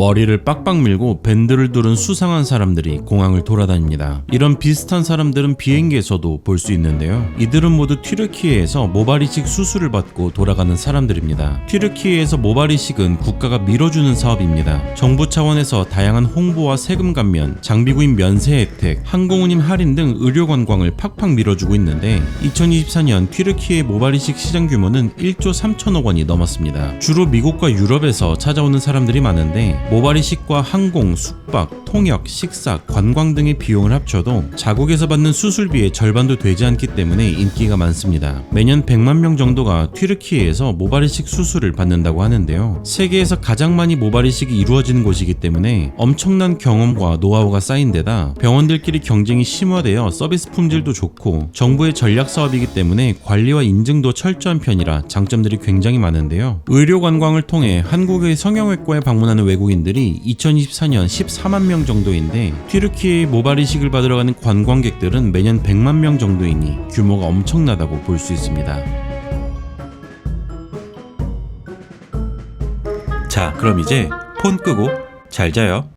머리를 빡빡 밀고 밴드를 두른 수상한 사람들이 공항을 돌아다닙니다. 이런 비슷한 사람들은 비행기에서도 볼 수 있는데요. 이들은 모두 튀르키예에서 모발 이식 수술을 받고 돌아가는 사람들입니다. 튀르키예에서 모발 이식은 국가가 밀어주는 사업입니다. 정부 차원에서 다양한 홍보와 세금 감면, 장비구입 면세 혜택, 항공운임 할인 등 의료 관광을 팍팍 밀어주고 있는데 2024년 튀르키예 모발 이식 시장 규모는 1조 3천억 원이 넘었습니다. 주로 미국과 유럽에서 찾아오는 사람들이 많은데 모발 이식과 항공, 숙박, 통역, 식사, 관광 등의 비용을 합쳐도 자국에서 받는 수술비의 절반도 되지 않기 때문에 인기가 많습니다. 매년 100만 명 정도가 튀르키예에서 모발 이식 수술을 받는다고 하는데요. 세계에서 가장 많이 모발 이식이 이루어지는 곳이기 때문에 엄청난 경험과 노하우가 쌓인 데다 병원들끼리 경쟁이 심화되어 서비스 품질도 좋고 정부의 전략 사업이기 때문에 관리와 인증도 철저한 편이라 장점들이 굉장히 많은데요. 의료 관광을 통해 한국의 성형외과에 방문하는 외 국인들이 2024년 14만 명 정도인데 튀르키예의 모발 이식을 받으러 가는 관광객들은 매년 100만 명 정도이니 규모가 엄청나다고 볼 수 있습니다. 자, 그럼 이제 폰 끄고 잘 자요.